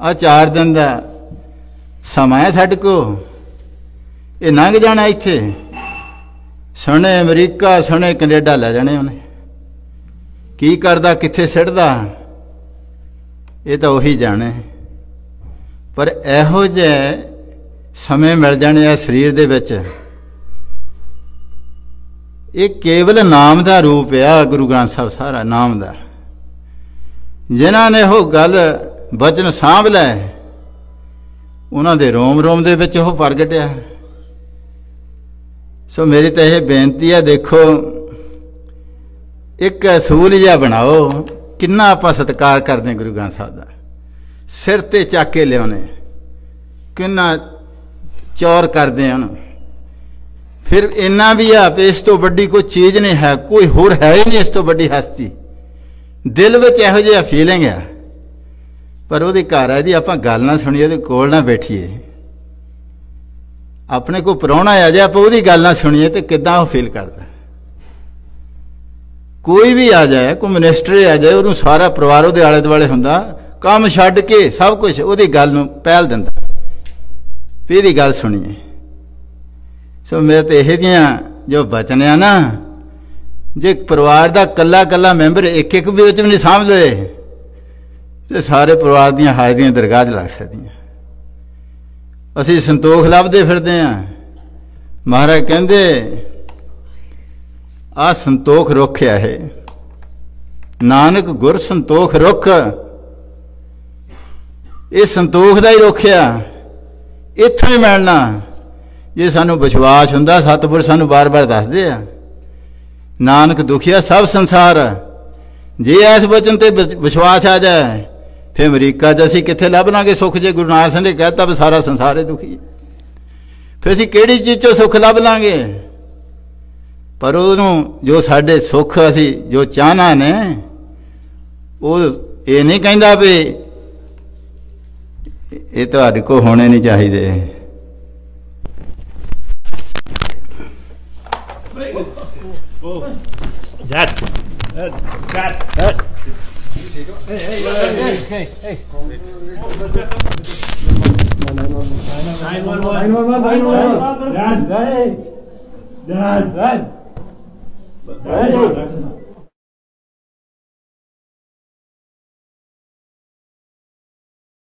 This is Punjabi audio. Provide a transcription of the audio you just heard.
ਆ ਚਾਰ ਦਿਨ ਦਾ ਸਮਾਂ ਹੈ ਸਾਡੇ ਕੋ ਇਹ ਲੰਘ ਜਾਣਾ ਇੱਥੇ। ਸਣੇ ਅਮਰੀਕਾ ਸਣੇ ਕੈਨੇਡਾ ਲੈ ਜਾਣੇ ਉਹਨੇ। ਕੀ ਕਰਦਾ, ਕਿੱਥੇ ਸਿੱਟਦਾ? ਇਹ ਤਾਂ ਉਹੀ ਜਾਣੇ। ਪਰ ਇਹੋ ਜਿਹੇ ਸਮੇਂ ਮਿਲ ਜਾਣੇ ਆ ਸਰੀਰ ਦੇ ਵਿੱਚ। ਇਹ ਕੇਵਲ ਨਾਮ ਦਾ ਰੂਪ ਆ, ਗੁਰੂ ਗ੍ਰੰਥ ਸਾਹਿਬ ਸਾਰਾ ਨਾਮ ਦਾ। ਜਿਨ੍ਹਾਂ ਨੇ ਉਹ ਗੱਲ ਬਚਨ ਸਾਂਭ ਲੈ। ਉਹਨਾਂ ਦੇ ਰੋਮ ਰੋਮ ਦੇ ਵਿੱਚ ਉਹ ਪ੍ਰਗਟਿਆ। ਸੋ ਮੇਰੀ ਤਾਂ ਇਹ ਬੇਨਤੀ ਹੈ, ਦੇਖੋ, ਇੱਕ ਅਸੂਲ ਜਿਹਾ ਬਣਾਓ, ਕਿੰਨਾ ਆਪਾਂ ਸਤਿਕਾਰ ਕਰਦੇ ਹਾਂ ਗੁਰੂ ਗ੍ਰੰਥ ਸਾਹਿਬ ਦਾ। ਸਿਰ ਤੇ ਚੱਕ ਕੇ ਲਿਆਉਨੇ ਕਿੰਨਾ ਚੌਰ ਕਰਦੇ ਆ ਉਹਨੂੰ। ਫਿਰ ਇੰਨਾ ਵੀ ਆ ਵੀ ਇਸ ਤੋਂ ਵੱਡੀ ਕੋਈ ਚੀਜ਼ ਨਹੀਂ ਹੈ, ਕੋਈ ਹੋਰ ਹੈ ਹੀ ਨਹੀਂ ਇਸ ਤੋਂ ਵੱਡੀ ਹਸਤੀ। ਦਿਲ ਵਿੱਚ ਇਹੋ ਜਿਹਾ ਫੀਲਿੰਗ ਆ। ਪਰ ਉਹਦੇ ਘਰ ਆ ਜੀ, ਆਪਾਂ ਗੱਲ ਨਾ ਸੁਣੀਏ ਉਹਦੇ ਕੋਲ ਨਾ ਬੈਠੀਏ। ਆਪਣੇ ਕੋ ਪਰੌਣਾ ਆ ਜਾ, ਆਪਾਂ ਉਹਦੀ ਗੱਲ ਨਾ ਸੁਣੀਏ ਤੇ ਕਿੱਦਾਂ ਉਹ ਫੀਲ ਕਰਦਾ। ਕੋਈ ਵੀ ਆ ਜਾਏ, ਕੋਈ ਮਿਨਿਸਟਰ ਆ ਜਾਏ, ਉਹਨੂੰ ਸਾਰਾ ਪਰਿਵਾਰ ਉਹਦੇ ਆਲੇ ਦੁਆਲੇ ਹੁੰਦਾ, ਕੰਮ ਛੱਡ ਕੇ ਸਭ ਕੁਝ ਉਹਦੀ ਗੱਲ ਨੂੰ ਪਹਿਲ ਦਿੰਦਾ। ਵੀ ਇਹਦੀ ਗੱਲ ਸੁਣੀਏ। ਸੋ ਮੇਰੇ ਤੇ ਇਹ ਦੀਆਂ ਜੋ ਬਚਨ ਆ ਨਾ, ਜੇ ਪਰਿਵਾਰ ਦਾ ਕੱਲਾ ਕੱਲਾ ਮੈਂਬਰ ਇੱਕ ਇੱਕ ਵੀ ਵਿੱਚ ਵੀ ਨਹੀਂ ਸਮਝਦੇ ਤੇ ਸਾਰੇ ਪਰਿਵਾਰ ਦੀਆਂ ਹਾਜ਼ਰੀਆਂ ਦਰਗਾਹ 'ਚ ਲੱਗ ਸਕਦੀਆਂ। ਅਸੀਂ ਸੰਤੋਖ ਲੱਭਦੇ ਫਿਰਦੇ ਆਂ ਮਹਾਰਾਜ ਕਹਿੰਦੇ, ਆ ਸੰਤੋਖ ਰੁੱਖ ਆ ਇਹ। ਨਾਨਕ ਗੁਰ ਸੰਤੋਖ ਰੁੱਖ। ਇਹ ਸੰਤੋਖ ਦਾ ਹੀ ਰੁੱਖ ਆ। ਇੱਥੋਂ ਹੀ ਮਿਲਣਾ। ਜੇ ਸਾਨੂੰ ਵਿਸ਼ਵਾਸ ਹੁੰਦਾ, ਸਤਿਗੁਰ ਸਾਨੂੰ ਬਾਰ-ਬਾਰ ਦੱਸਦੇ ਆ, ਨਾਨਕ ਦੁਖੀਆ ਸਭ ਸੰਸਾਰ। ਜੇ ਇਸ ਵਚਨ ਤੇ ਵਿਸ਼ਵਾਸ ਆ ਜਾਏ ਫਿਰ ਅਮਰੀਕਾ 'ਚ ਅਸੀਂ ਕਿੱਥੇ ਲੱਭ ਲਾਂਗੇ ਸੁੱਖ ਜੇ ਗੁਰੂ ਨਾਨਕ ਸਿੰਘ ਨੇ ਕਹਿਤਾ ਵੀ ਸਾਰਾ ਸੰਸਾਰ ਹੀ ਦੁਖੀ ਹੈ ਫਿਰ ਅਸੀਂ ਕਿਹੜੀ ਚੀਜ਼ 'ਚੋਂ ਸੁੱਖ ਲੱਭ ਲਾਂਗੇ ਪਰ ਉਹਨੂੰ ਜੋ ਸਾਡੇ ਸੁੱਖ ਅਸੀਂ ਜੋ ਚਾਹਨਾ ਨੇ, ਉਹ ਇਹ ਨਹੀਂ ਕਹਿੰਦਾ ਵੀ ਇਹ ਤੁਹਾਡੇ ਕੋ ਹੋਣੇ ਨਹੀਂ ਚਾਹੀਦੇ Dad. Dad. Dad. Dad. Hey, hey, hey, hey,